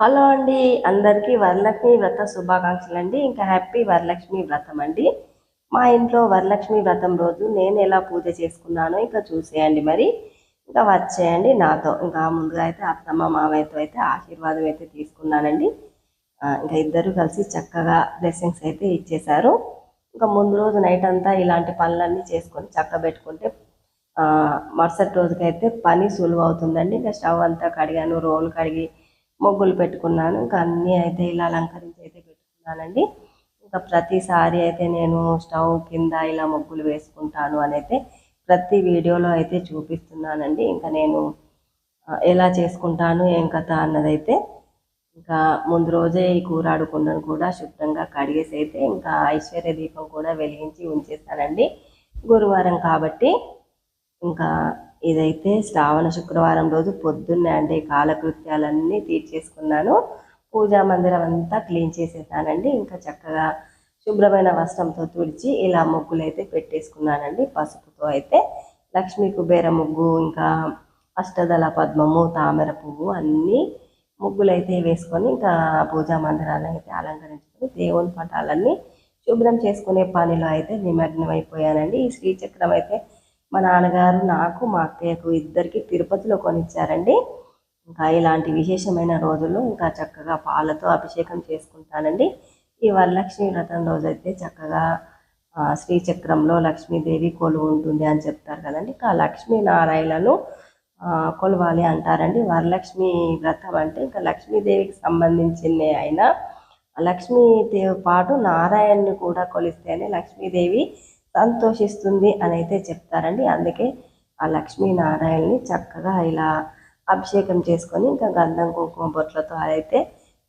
Hello అండి అందరికీ వరలక్ష్మి వ్రత శుభాకాంక్షలు అండి. ఇంకా హ్యాపీ వరలక్ష్మి వ్రతం అండి. మా ఇంట్లో వరలక్ష్మి వ్రతం రోజు నేను ఎలా పూజ చేసుకున్నానో ఇంకా చూసేయండి మరి. ఇంకా వచ్చేయండి నాతో. ఇంకా ముందుగా అయితే అత్తమ్మ మామయ్యతో అయితే ఆశీర్వాదం అయితే తీసుకున్నానండి. ఇంకా ఇద్దరు కలిసి చక్కగా బ్లెస్సింగ్స్ అయితే ఇచ్చేశారు. ఇంకా ముందు రోజు నైట్ అంతా ఇలాంటి పనులన్నీ చేసుకొని చక్క పెట్టుకుంటే మరుసటి రోజుకైతే పని సులువు అవుతుందండి. ఇంకా స్టవ్ అంతా కడిగాను రోలు కడిగి ముగ్గులు పెట్టుకున్నాను. ఇంకా అన్నీ అయితే ఇలా అలంకరించి అయితే పెట్టుకున్నానండి. ఇంకా ప్రతిసారి అయితే నేను స్టవ్ కింద ఇలా ముగ్గులు వేసుకుంటాను అని అయితే ప్రతి వీడియోలో అయితే చూపిస్తున్నానండి. ఇంకా నేను ఎలా చేసుకుంటాను ఏం కథ అన్నదైతే ఇంకా ముందు రోజే ఈ కూర ఆడుకున్నాను కూడా శుభ్రంగా కడిగేసి అయితే ఇంకా ఐశ్వర్య దీపం కూడా వెలిగించి ఉంచేస్తానండి గురువారం కాబట్టి ఇంకా ఇదైతే శ్రావణ శుక్రవారం రోజు పొద్దున్నే అంటే కాలకృత్యాలన్నీ తీర్చేసుకున్నాను. పూజా మందిరం అంతా క్లీన్ చేసేసానండి. ఇంకా చక్కగా శుభ్రమైన వస్త్రంతో తుడిచి ఇలా ముగ్గులు అయితే పెట్టేసుకున్నానండి. పసుపుతో అయితే లక్ష్మీ కుబేర ముగ్గు ఇంకా అష్టదళ పద్మము తామర పువ్వు అన్నీ ముగ్గులు అయితే వేసుకొని ఇంకా పూజా మందిరాన్ని అయితే అలంకరించుకొని దేవుని పటాలన్నీ శుభ్రం చేసుకునే పనిలో అయితే నిమగ్నం అయిపోయానండి ఈ శ్రీచక్రం అయితే మా నాన్నగారు నాకు మా అక్కయ్యకు ఇద్దరికి తిరుపతిలో కొనిచ్చారండి. ఇంకా ఇలాంటి విశేషమైన రోజుల్లో ఇంకా చక్కగా పాలతో అభిషేకం చేసుకుంటానండి. ఈ వరలక్ష్మి వ్రతం రోజు అయితే చక్కగా శ్రీచక్రంలో లక్ష్మీదేవి కొలువు ఉంటుంది అని చెప్తారు కదండి. ఇంకా లక్ష్మీనారాయణను కొలవాలి అంటారండి. వరలక్ష్మి వ్రతం అంటే ఇంకా లక్ష్మీదేవికి సంబంధించింది అయినా లక్ష్మీదేవి పాటు నారాయణని కూడా కొలిస్తేనే లక్ష్మీదేవి సంతోషిస్తుంది అని అయితే చెప్తారండి. అందుకే ఆ లక్ష్మీనారాయణని చక్కగా ఇలా అభిషేకం చేసుకొని ఇంకా గంధం కుంకుమ బొట్లతో అయితే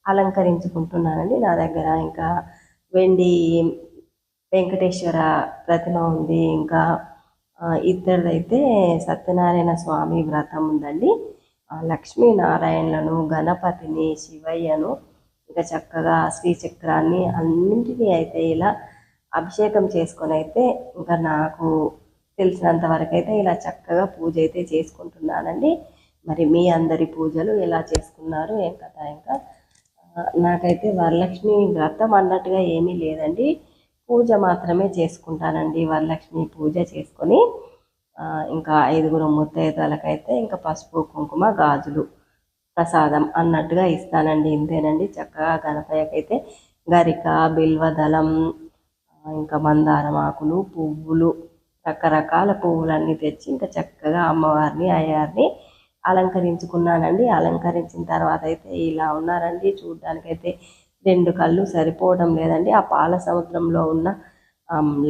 అలంకరించుకుంటున్నానండి. నా దగ్గర ఇంకా వెండి వెంకటేశ్వర ప్రతిమ ఉంది. ఇంకా ఇద్దరిదైతే సత్యనారాయణ స్వామి వ్రతం ఉందండి. లక్ష్మీనారాయణలను గణపతిని శివయ్యను ఇంకా చక్కగా శ్రీచక్రాన్ని అన్నింటినీ అయితే ఇలా అభిషేకం చేసుకొని అయితే ఇంకా నాకు తెలిసినంత వరకు అయితే ఇలా చక్కగా పూజ అయితే చేసుకుంటున్నానండి. మరి మీ అందరి పూజలు ఎలా చేసుకున్నారు ఏం కదా ఇంకా? నాకైతే వరలక్ష్మి వ్రతం అన్నట్టుగా ఏమీ లేదండి. పూజ మాత్రమే చేసుకుంటానండి వరలక్ష్మి పూజ చేసుకొని. ఇంకా ఐదుగురు ముత్తైదులకైతే ఇంకా పసుపు కుంకుమ గాజులు ప్రసాదం అన్నట్టుగా ఇస్తానండి. ఇంతేనండి. చక్కగా గణపయ్యకైతే గరిక బిల్వదళం ఇంకా మందారం ఆకులు పువ్వులు రకరకాల పువ్వులన్నీ తెచ్చి ఇంకా చక్కగా అమ్మవారిని అయ్యారిని అలంకరించుకున్నానండి. అలంకరించిన తర్వాత అయితే ఇలా ఉన్నారండి. చూడ్డానికైతే రెండు కళ్ళు సరిపోవడం లేదండి. ఆ పాల సముద్రంలో ఉన్న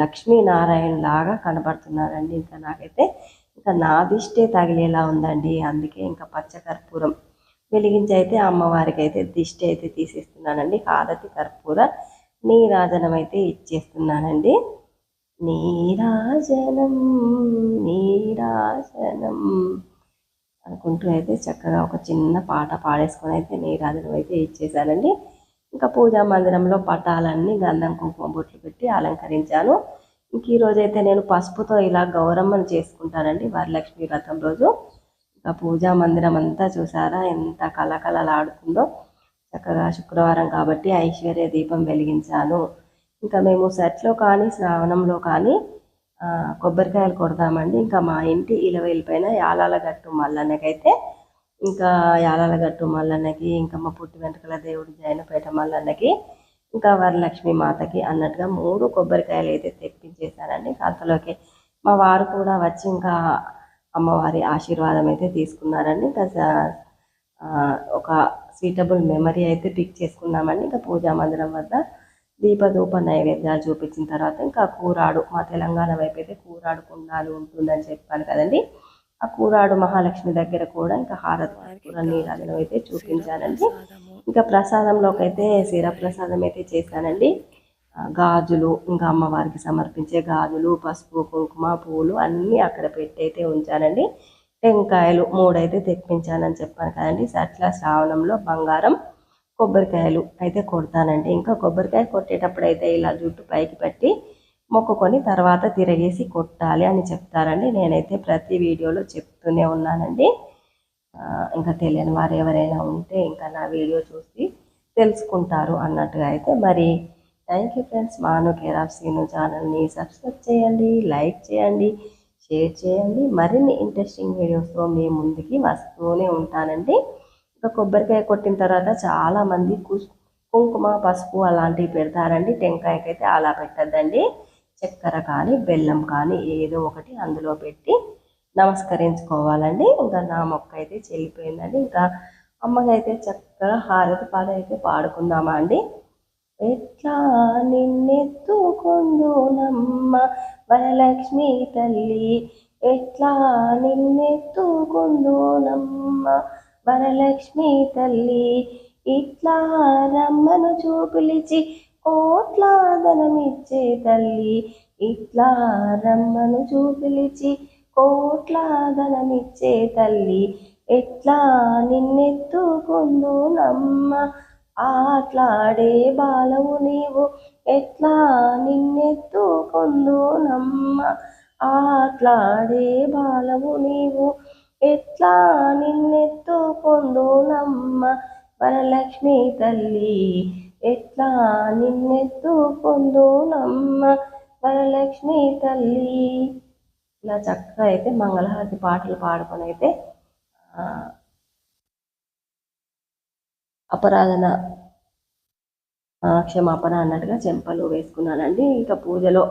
లక్ష్మీనారాయణ లాగా కనబడుతున్నారండి. ఇంకా నాకైతే ఇంకా నా దిష్టే తగిలేలా ఉందండి. అందుకే ఇంకా పచ్చ కర్పూరం వెలిగించి అయితే అమ్మవారికి అయితే దిష్టి అయితే తీసేస్తున్నానండి. హారతి కర్పూర నీరాజనం అయితే ఇచ్చేస్తున్నానండి. నీరాజనం నీరాజనం అనుకుంటూ అయితే చక్కగా ఒక చిన్న పాట పాడేసుకొని అయితే నీరాజనం అయితే ఇచ్చేసానండి ఇంకా పూజా మందిరంలో పటాలన్నీ గంధం కుంకుమ బొట్లు పెట్టి అలంకరించాను. ఇంక ఈరోజు అయితే నేను పసుపుతో ఇలా గౌరమ్మను చేసుకుంటానండి వరలక్ష్మి వ్రతం రోజు. ఇంకా పూజా మందిరం అంతా చూసారా ఎంత కలకలలాడుతుందో చక్కగా శుక్రవారం కాబట్టి ఐశ్వర్య దీపం వెలిగించాను. ఇంకా మేము సెట్లో కానీ శ్రావణంలో కానీ కొబ్బరికాయలు కొడతామండి. ఇంకా మా ఇంటి ఇలవేలి పైన యాలాల గట్టు మల్లన్నకైతే ఇంకా యాలాల గట్టు మల్లన్నకి ఇంకా మా పుట్టి వెంట్రుకల దేవుడి జైనపేట మల్లన్నకి ఇంకా వరలక్ష్మి మాతకి అన్నట్టుగా మూడు కొబ్బరికాయలు అయితే తెప్పించేశానండి అంతలోకి మా వారు కూడా వచ్చి ఇంకా అమ్మవారి ఆశీర్వాదం అయితే తీసుకున్నారండి. ఇంకా ఒక సీటబుల్ మెమరీ అయితే పిక్ చేసుకున్నామండి ఇంకా పూజా మందిరం వద్ద దీపధూప నైవేద్యాలు చూపించిన తర్వాత ఇంకా కూరాడు మా తెలంగాణ వైపు అయితే కూరాడు కుండాలు ఉంటుందని చెప్పాను కదండి. ఆ కూరాడు మహాలక్ష్మి దగ్గర కూడా ఇంకా హారతి నీరాజనం అయితే చూపించానండి. ఇంకా ప్రసాదంలోకి అయితే శిర ప్రసాదం అయితే చేశానండి. గాజులు ఇంకా అమ్మవారికి సమర్పించే గాజులు పసుపు కుంకుమ పూలు అన్నీ అక్కడ పెట్టి అయితే ఉంచానండి. టెంకాయలు మూడైతే తెప్పించానని చెప్పాను కదండి. సట్ల శ్రావణంలో బంగారం కొబ్బరికాయలు అయితే కొడతానండి. ఇంకా కొబ్బరికాయ కొట్టేటప్పుడు అయితే ఇలా జుట్టు పైకి పెట్టి మొక్కుకొని తర్వాత తిరగేసి కొట్టాలి అని చెప్తారండి. నేనైతే ప్రతి వీడియోలో చెప్తూనే ఉన్నానండి. ఇంకా తెలియని వారు ఎవరైనా ఉంటే ఇంకా నా వీడియో చూసి తెలుసుకుంటారు అన్నట్టుగా అయితే మరి thank you friends. Manu care of Seenu ఛానల్ని సబ్స్క్రైబ్ చేయండి లైక్ చేయండి. షేర్ చేయండి. మరిన్ని ఇంట్రెస్టింగ్ వీడియోస్తో మీ ముందుకి వస్తూనే ఉంటానండి. ఇంకా కొబ్బరికాయ కొట్టిన తర్వాత చాలామంది కుస్ కుంకుమ పసుపు అలాంటివి పెడతారండి. టెంకాయకైతే అలా పెట్టద్దండి. చక్కెర కానీ బెల్లం కానీ ఏదో ఒకటి అందులో పెట్టి నమస్కరించుకోవాలండి. ఇంకా నా మొక్క అయితే చెల్లిపోయిందండి. ఇంకా అమ్మకైతే చక్కగా హారతి పాట అయితే పాడుకుందామా అండి. ఎట్లా నిన్నెత్తుకుందునమ్మ వరలక్ష్మి తల్లి ఎట్లా నిన్నెత్తుకుందునమ్మ వరలక్ష్మి తల్లి ఇట్లా రమ్మను చూపిలిచి కోట్లా ధనమిచ్చే తల్లి ఇట్లా రమ్మను చూపిలిచి కోట్లా ధనమిచ్చే తల్లి ఎట్లా నిన్నెత్తుకుందు నమ్మ ఆట్లాడే బాలవు నీవు ఎట్లా నిన్నెత్తుకొందునమ్మ ఆట్లాడే బాలవు నీవు ఎట్లా నిన్నెత్తుకుందు నమ్మ వరలక్ష్మి తల్లి ఎట్లా నిన్నెత్తుకుందు నమ్మ వరలక్ష్మి తల్లి. ఇలా చక్కగా అయితే మంగళహారతి పాటలు పాడుకొని అయితే అపరాధన క్షమాపణ అన్నట్టుగా చెంపలు వేసుకున్నానండి. ఇంకా పూజలో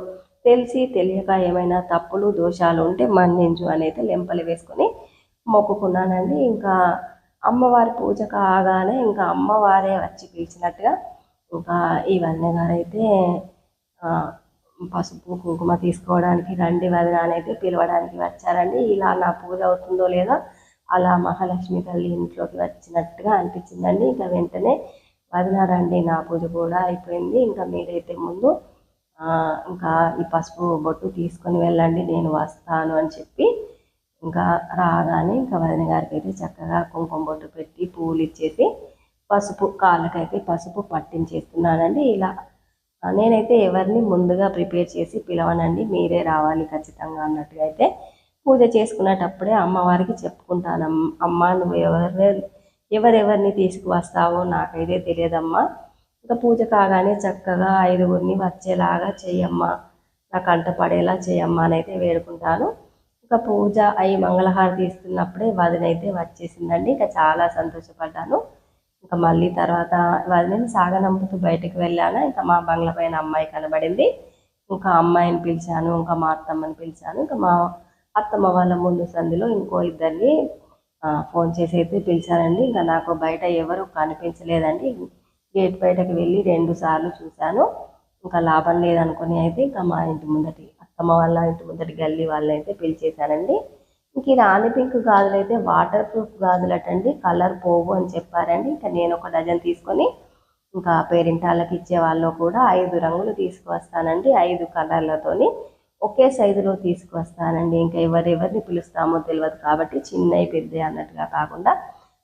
తెలిసి తెలియక ఏమైనా తప్పులు దోషాలు ఉంటే మన్నించు అని అయితే లెంపలు వేసుకొని మొక్కుకున్నానండి. ఇంకా అమ్మవారి పూజ కాగానే ఇంకా అమ్మవారే వచ్చి పిలిచినట్టుగా ఇంకా ఇవన్నీ గారైతే పసుపు కుంకుమ తీసుకోవడానికి రండి వదిన అని అయితే పిలవడానికి వచ్చారండి. ఇలా నా పూజ అవుతుందో లేదో అలా మహాలక్ష్మి తల్లి ఇంట్లోకి వచ్చినట్టుగా అనిపించిందండి. ఇంకా వెంటనే వదినారండి నా పూజ కూడా అయిపోయింది. ఇంకా మీరైతే ముందు ఇంకా ఈ పసుపు బొట్టు తీసుకొని వెళ్ళండి నేను వస్తాను అని చెప్పి ఇంకా రాగానే ఇంకా వదిన గారికి అయితే చక్కగా కుంకుమ బొట్టు పెట్టి పూలు ఇచ్చేసి పసుపు కాళ్ళకైతే పసుపు పట్టించేస్తున్నానండి. ఇలా నేనైతే ఎవరిని ముందుగా ప్రిపేర్ చేసి పిలవనండి. మీరే రావాలి ఖచ్చితంగా అన్నట్టుగా అయితే పూజ చేసుకునేటప్పుడే అమ్మవారికి చెప్పుకుంటాను. "అమ్- అమ్మ నువ్వు ఎవరు ఎవరెవరిని తీసుకువస్తావో నాకైతే తెలియదమ్మా. ఇంకా పూజ కాగానే చక్కగా ఐదుగురిని వచ్చేలాగా చెయ్యమ్మా. నాకు కంట పడేలా చేయమ్మా అని అయితే వేడుకుంటాను. ఇంకా పూజ అయి మంగళహారతి ఇస్తున్నప్పుడే వదినైతే వచ్చేసిందండి. ఇంకా చాలా సంతోషపడ్డాను. ఇంకా మళ్ళీ తర్వాత వదిలిని సాగనంపుతూ బయటకు వెళ్ళాను. ఇంకా మా బంగ్లా పైన అమ్మాయి కనబడింది. ఇంకా అమ్మాయిని పిలిచాను. ఇంకా మా అత్తమ్మని పిలిచాను. ఇంకా మా అత్తమ్మ వాళ్ళ ముందు సంధిలో ఇంకో ఇద్దరిని ఫోన్ చేసి అయితే పిలిచానండి. ఇంకా నాకు బయట ఎవరు కనిపించలేదండి. గేట్ బయటకు వెళ్ళి రెండు సార్లు చూశాను. ఇంకా లాభం లేదనుకుని అయితే ఇంకా మా ఇంటి ముందటి అత్తమ్మ వాళ్ళ ఇంటి ముందటి గల్లీ వాళ్ళని అయితే పిలిచేశానండి. ఇంక ఇది రాణి పింక్ గాజులు అయితే వాటర్ ప్రూఫ్ గాజులటండి. కలర్ పోవు అని చెప్పారండి. ఇంకా నేను ఒక డజన్ తీసుకొని ఇంకా పేరింటాళ్ళకి ఇచ్చే వాళ్ళు కూడా ఐదు రంగులు తీసుకువస్తానండి. ఐదు కలర్లతోని ఒకే సైజులో తీసుకువస్తానండి. ఇంకా ఎవరెవరిని పిలుస్తామో తెలియదు కాబట్టి చిన్నవి పెద్ద అన్నట్టుగా కాకుండా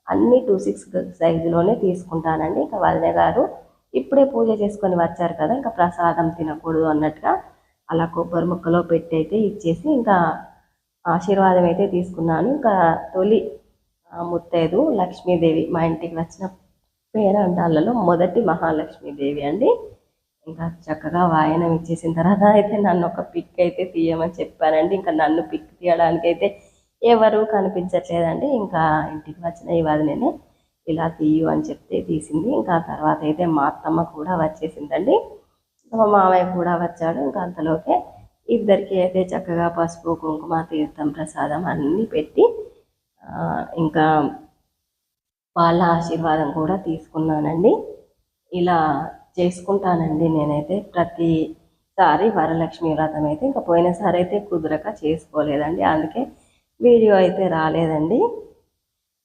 అన్ని టూ సిక్స్ సైజులోనే తీసుకుంటానండి. ఇంకా వదిన గారు ఇప్పుడే పూజ చేసుకొని వచ్చారు కదా ఇంకా ప్రసాదం తినకూడదు అన్నట్టుగా అలా కొబ్బరి ముక్కలో పెట్టి అయితే ఇచ్చేసి ఇంకా ఆశీర్వాదం అయితే తీసుకున్నాను. ఇంకా తొలి ముత్తైదు లక్ష్మీదేవి మా ఇంటికి వచ్చిన పేరంటాలలో మొదటి మహాలక్ష్మీదేవి అండి. ఇంకా చక్కగా వాయనం ఇచ్చేసిన తర్వాత అయితే నన్ను ఒక పిక్ అయితే తీయమని చెప్పానండి ఇంకా నన్ను పిక్ తీయడానికి అయితే ఎవరు కనిపించట్లేదండి. ఇంకా ఇంటికి వచ్చిన ఈ వదిననే ఇలా తీయు అని చెప్తే తీసింది. ఇంకా తర్వాత అయితే మా అత్తమ్మ కూడా వచ్చేసిందండి. మా మామయ్య కూడా వచ్చాడు. ఇంకా అంతలోకే ఇద్దరికి అయితే చక్కగా పసుపు కుంకుమ తీర్థం ప్రసాదం అన్నీ పెట్టి ఇంకా వాళ్ళ ఆశీర్వాదం కూడా తీసుకున్నానండి. ఇలా చేసుకుంటానండి నేనైతే. ప్రతిసారి వరలక్ష్మి వ్రతం అయితే ఇంకా పోయినసారి అయితే కుదరక చేసుకోలేదండి. అందుకే వీడియో అయితే రాలేదండి.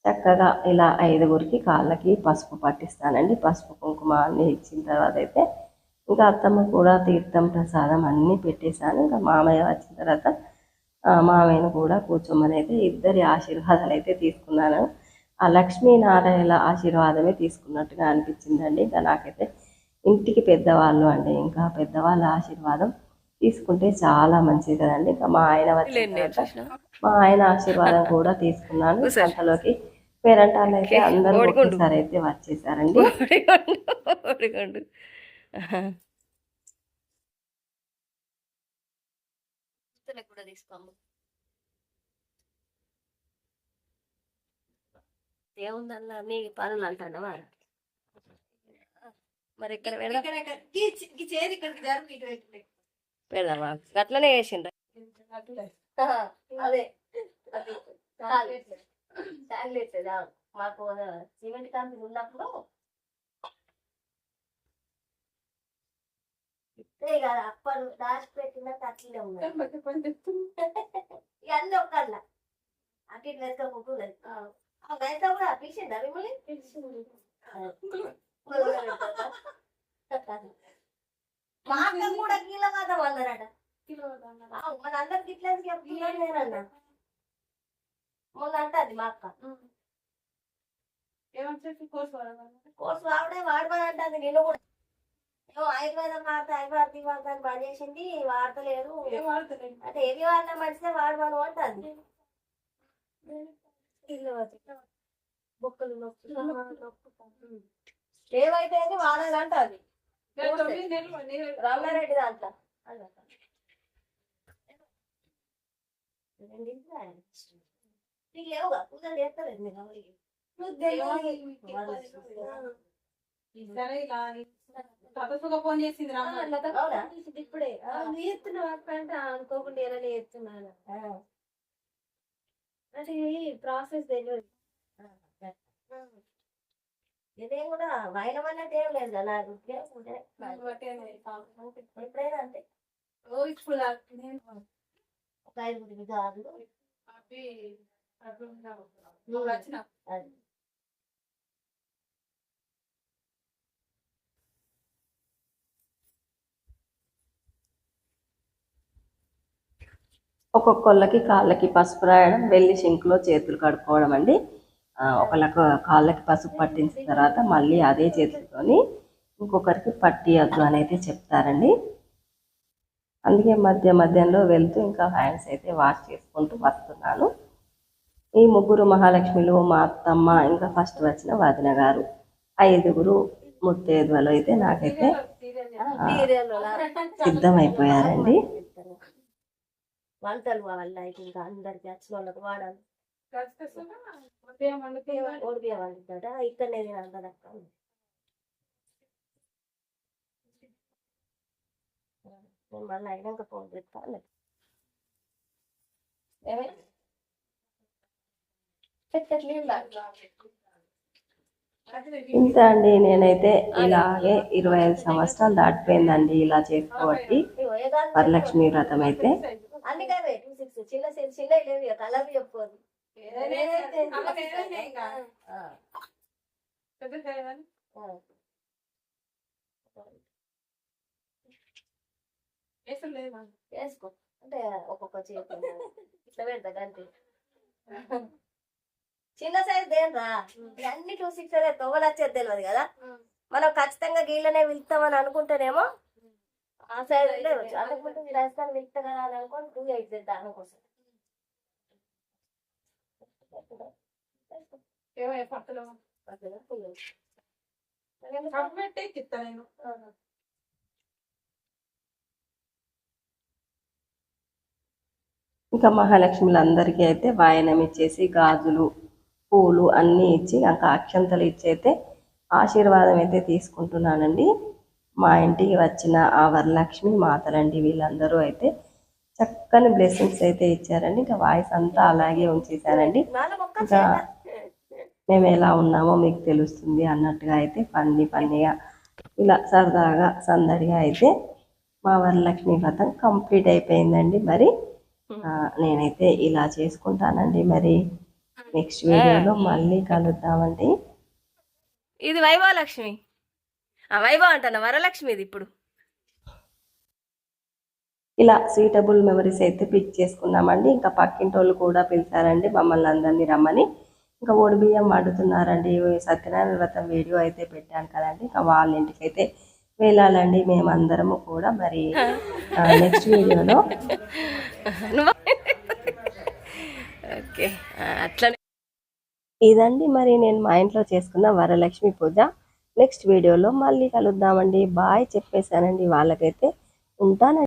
చక్కగా ఇలా ఐదుగురికి కాళ్ళకి పసుపు పట్టిస్తానండి. పసుపు కుంకుమ అన్ని ఇచ్చిన తర్వాత అయితే ఇంకా అత్తమ్మ కూడా తీర్థం ప్రసాదం అన్నీ పెట్టేశాను. ఇంకా మామయ్య వచ్చిన తర్వాత మామయ్యను కూడా కూర్చోమని అయితే ఇద్దరి ఆశీర్వాదాలు అయితే తీసుకున్నాను. ఆ లక్ష్మీనారాయణ ఆశీర్వాదమే తీసుకున్నట్టుగా అనిపించిందండి. ఇంకా నాకైతే ఇంటికి పెద్దవాళ్ళు అండి ఇంకా పెద్దవాళ్ళ ఆశీర్వాదం తీసుకుంటే చాలా మంచిది కదండి. ఇంకా మా ఆయన వచ్చిన మా ఆయన ఆశీర్వాదం కూడా తీసుకున్నాను. అంతలోకి పేరంటాలు అయితే అందరూ. ఒకేసారి అయితే వచ్చేసారండి. కూడా తీసుకోము ఏముందల్లా నీ పనులు అంటాడవా మరి ఇక్కడ పెడదాం. పెడదామా గట్లనే చేసిండ్రు. అదే. మాకు సిమెంట్ కంపెనీ ఉన్నప్పుడు ఇస్తే కదా అప్పటి దాచి పెట్టిన అట్లనే ఉన్నాయి ఇవన్నీ ఒక్కళ్ళ. అటు ఇటు వెతకపోతుంది వెళ్తా కూడా పిలిచిందా. మిమ్మల్ని మా అక్క కూడా కీల మాత్రం అన్నారట మన అందరికి ఇట్లా పిల్లలు నేనన్నా మొన్న అంటది మా అక్క. కోర్స్ వాడే వాడమని అంటది నేను కూడా. ఆయుర్వేదం వాడతా ఆయుర్వేదం వాడతా అని పని చేసింది వాడతలేదు? అంటే ఏవి వాడినా మంచిదే వాడమను అంటది. బొక్కలు నొప్పి ఏవైతే వాడాలంట అది నెలలు నేను రంగారెడ్డి దాంట్లో. నీకు లేవుగా పూజలు చేస్తలేదు మీరు ఎవరికి? సరే ఇలా తపస్సుగా ఫోన్ చేసింది రామ్మ. అవునా? ఇప్పుడే. అనుకోకుండా ఎలా నేర్చున్నాను అంటే ప్రాసెస్ తెలియదు. ఇదేం కూడా అన్నట్టు ఏం లేదు కదా ఎప్పుడైనా అంతే. ఒక వచ్చిన? అది. ఒక్కొక్కళ్ళకి కాళ్ళకి పసుపు రాయడం వెళ్ళి సింక్లో చేతులు కడుక్కోవడం అండి. ఒకళ్ళకు కాళ్ళకి పసుపు పట్టించిన తర్వాత మళ్ళీ అదే చేతులతోని ఇంకొకరికి పట్టియద్దు అని అయితే చెప్తారండి. అందుకే మధ్య మధ్యలో వెళ్తూ ఇంకా హ్యాండ్స్ అయితే వాష్ చేసుకుంటూ వస్తున్నాను. ఈ ముగ్గురు మహాలక్ష్మిలు మా అత్తమ్మ ఇంకా ఫస్ట్ వచ్చిన వదిన గారు. ఐదుగురు ముత్తేదువలు అయితే నాకైతే సిద్ధమైపోయారండి. వంటలు వాళ్ళకి ఇంకా అందరికి వచ్చిన వాళ్ళకి వాడాలి ఓడిపోయే వాళ్ళు ఇక్కడనే తినాలి నేను మళ్ళీ అయినాక ఫోన్ ఇంత అండి నేనైతే ఇలాగే ఇరవై ఐదు సంవత్సరాలు దాటిపోయిందండి ఇలా చేసుకోబట్టి వరలక్ష్మి వ్రతం అయితే. వేసుకో. అంటే ఒక్కొక్క చేతి ఇట్లా పెడతా గంటే చిన్న సైజ్ దేనరా? అన్ని టూ సిక్స్ అదే తొవ్వలు వచ్చేది తెలియదు కదా. మనం ఖచ్చితంగా గీళ్ళనే వెళ్తామని అనుకుంటేనేమో ఆ సైజ్ ఉండవచ్చు అనుకుంటే మీరు రాజస్థాన్ వెళ్తా కదా అని అనుకోని టూ ఎయిట్ చేద్దాం అనుకోసం ఏమయ్య పక్కలో నేను. ఇంకా మహాలక్ష్ములందరికీ అయితే వాయనం ఇచ్చేసి గాజులు పూలు అన్నీ ఇచ్చి ఇంకా అక్షంతలు ఇచ్చి అయితే ఆశీర్వాదం అయితే తీసుకుంటున్నానండి. మా ఇంటికి వచ్చిన ఆ వరలక్ష్మి మాతలండి వీళ్ళందరూ అయితే చక్కని బ్లెస్సింగ్స్ అయితే ఇచ్చారండి. ఇంకా వాయిస్ అంతా అలాగే ఉంచేసానండి ఇంకా మేము ఎలా ఉన్నామో మీకు తెలుస్తుంది అన్నట్టుగా అయితే ఫన్నీ ఫన్నీగా ఇలా సరదాగా సందడిగా అయితే మా వరలక్ష్మి వ్రతం కంప్లీట్ అయిపోయిందండి మరి. నేనైతే ఇలా చేసుకుంటానండి మరి. నెక్స్ట్ వీడియోలో మళ్ళీ కలుద్దామండి. ఇది వైభవ లక్ష్మి ఆ వైభవ అంటాను? వరలక్ష్మి ఇది ఇప్పుడు. ఇలా సూటబుల్ మెమరీస్ అయితే పిక్ చేసుకున్నామండి. ఇంకా పక్కింటి వాళ్ళు కూడా పిలిచారండి మమ్మల్ని అందరినీ రమ్మని. ఇంకా ఓడి బియ్యం వండుతున్నారండి. సత్యనారాయణ వ్రతం వీడియో అయితే పెట్టాను కదండి. ఇంకా వాళ్ళ ఇంటికి అయితే వెళ్ళాలండి. మేమందరము కూడా మరి నెక్స్ట్ వీడియోలో. ఇదండి మరి నేను మా ఇంట్లో చేసుకున్న వరలక్ష్మి పూజ. నెక్స్ట్ వీడియోలో మళ్ళీ కలుద్దామండి. బాయ్ చెప్పేశానండి. వాళ్ళకైతే ఉంటానండి.